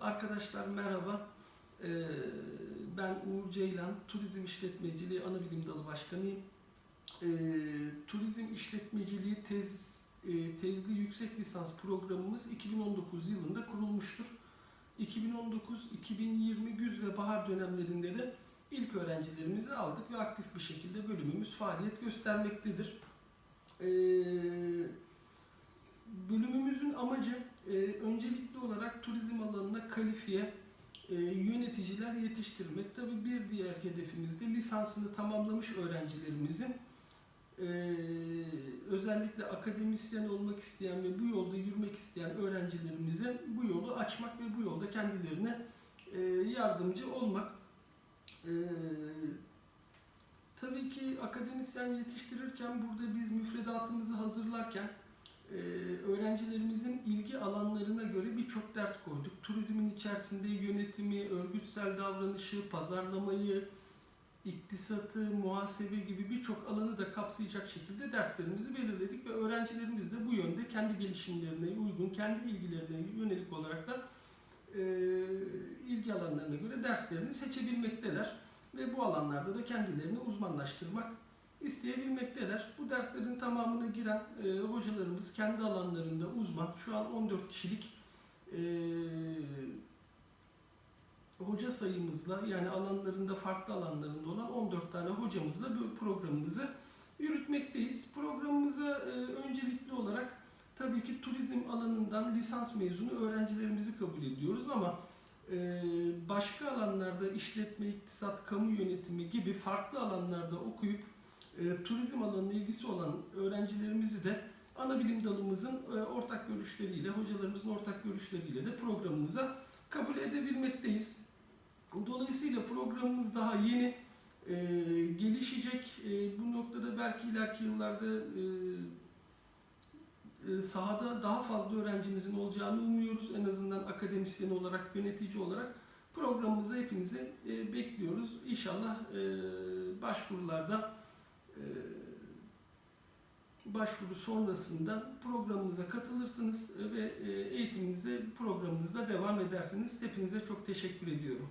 Arkadaşlar merhaba. Ee, Ben Uğur Ceylan, Turizm İşletmeciliği Anabilim Dalı Başkanıyım. Ee, Turizm İşletmeciliği tez, e, tezli yüksek lisans programımız 2019 yılında kurulmuştur. 2019-2020 güz ve bahar dönemlerinde de ilk öğrencilerimizi aldık ve aktif bir şekilde bölümümüz faaliyet göstermektedir. Ee, Bölümümüzün amacı e, olarak turizm alanına kalifiye e, yöneticiler yetiştirmek. Tabii bir diğer hedefimiz de lisansını tamamlamış öğrencilerimizin e, özellikle akademisyen olmak isteyen ve bu yolda yürümek isteyen öğrencilerimize bu yolu açmak ve bu yolda kendilerine e, yardımcı olmak. Tabii ki akademisyen yetiştirirken burada biz müfredatımızı hazırlarken ee, ilgi alanlarına göre birçok ders koyduk. Turizmin içerisinde yönetimi, örgütsel davranışı, pazarlamayı, iktisatı, muhasebe gibi birçok alanı da kapsayacak şekilde derslerimizi belirledik ve öğrencilerimiz de bu yönde kendi gelişimlerine uygun, kendi ilgilerine yönelik olarak da e, ilgi alanlarına göre derslerini seçebilmekteler ve bu alanlarda da kendilerini uzmanlaştırmak isteyebilmekteler. Bu derslerin tamamına giren e, hocalarımız kendi alanlarında uzman. Şu an 14 kişilik e, hoca sayımızla yani alanlarında farklı alanlarında olan 14 tane hocamızla bu programımızı yürütmekteyiz. Programımıza e, öncelikli olarak tabii ki turizm alanından lisans mezunu öğrencilerimizi kabul ediyoruz ama e, başka alanlarda işletme, iktisat, kamu yönetimi gibi farklı alanlarda okuyup e, turizm alanına ilgisi olan öğrencilerimizi de ana bilim dalımızın e, ortak görüşleriyle, hocalarımızın ortak görüşleriyle de programımıza kabul edebilmekteyiz. Dolayısıyla programımız daha yeni e, gelişecek. E, bu noktada belki ileriki yıllarda e, e, sahada daha fazla öğrencimizin olacağını umuyoruz. En azından akademisyen olarak, yönetici olarak programımızı hepinize e, bekliyoruz. İnşallah e, başvurularda başvuru sonrasında programımıza katılırsınız ve e, eğitiminize programınızda devam edersiniz. Hepinize çok teşekkür ediyorum.